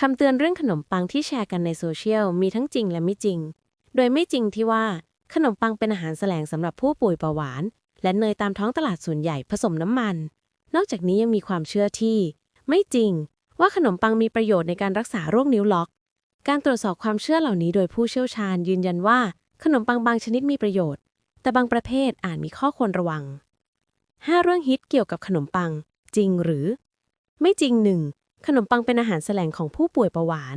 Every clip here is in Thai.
คำเตือนเรื่องขนมปังที่แชร์กันในโซเชียลมีทั้งจริงและไม่จริง โดยไม่จริงที่ว่าขนมปังเป็นอาหารแสลงสำหรับผู้ป่วยเบาหวาน และเนยตามท้องตลาดส่วนใหญ่ผสมน้ำมัน นอกจากนี้ยังมีความเชื่อที่ ไม่จริง ว่าขนมปังมีประโยชน์ในการรักษาโรคนิ้วล็อก การตรวจสอบความเชื่อเหล่านี้โดยผู้เชี่ยวชาญยืนยันว่า ขนมปังบางชนิดมีประโยชน์ แต่บางประเภทอาจมีข้อควรระวัง 5 เรื่องฮิตเกี่ยวกับขนมปัง จริงหรือ ไม่จริงหนึ่ง ขนมปังเป็นอาหารแสลงของผู้ป่วยเบาหวาน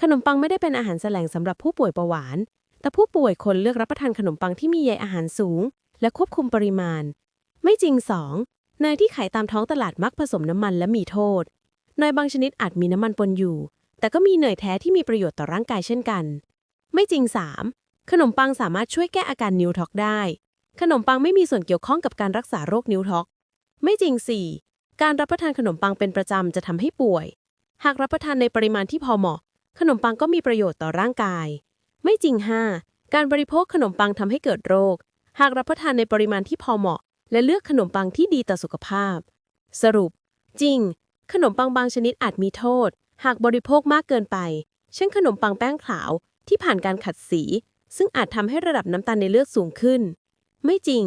ขนมปังไม่ได้เป็นอาหารแสลงสำหรับผู้ป่วยเบาหวาน แต่ผู้ป่วยควรเลือกรับประทานขนมปังที่มีใยอาหารสูง และควบคุมปริมาณ ไม่จริง 2. เนยที่ขายตามท้องตลาดมักผสมน้ำมันและมีโทษ เนยบางชนิดอาจมีน้ำมันปนอยู่ แต่ก็มีเนยแท้ที่มีประโยชน์ต่อร่างกายเช่นกัน ไม่จริง 3. ขนมปังสามารถช่วยแก้อาการนิวท็อกได้ ขนมปังไม่มีส่วนเกี่ยวข้องกับการรักษาโรคนิวท็อก ไม่จริง 4. การรับประทานขนมปังเป็นประจำจะทำให้ป่วย หากรับประทานในปริมาณที่พอเหมาะ ขนมปังก็มีประโยชน์ต่อร่างกาย ไม่จริง 5. การบริโภคขนมปังทำให้เกิดโรค หากรับประทานในปริมาณที่พอเหมาะ และเลือกขนมปังที่ดีต่อสุขภาพ สรุป จริง ขนมปังบางชนิดอาจมีโทษ หากบริโภคมากเกินไป เช่นขนมปังแป้งขาวที่ผ่านการขัดสี ซึ่งอาจทำให้ระดับน้ำตาลในเลือดสูงขึ้น ไม่จริง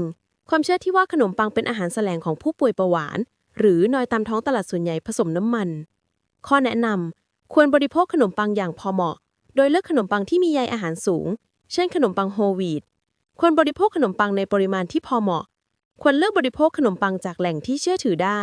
ความเชื่อที่ว่าขนมปังเป็นอาหารแสลงของผู้ป่วยเบาหวาน หรือนอยตามท้องตลาดส่วนใหญ่ผสมน้ำมัน ข้อแนะนำควรบริโภคขนมปังอย่างพอเหมาะ โดยเลือกขนมปังที่มีใยอาหารสูง เช่นขนมปังโฮลวีตควรบริโภคขนมปังในปริมาณที่พอเหมาะ ควรเลือกบริโภคขนมปังจากแหล่งที่เชื่อถือได้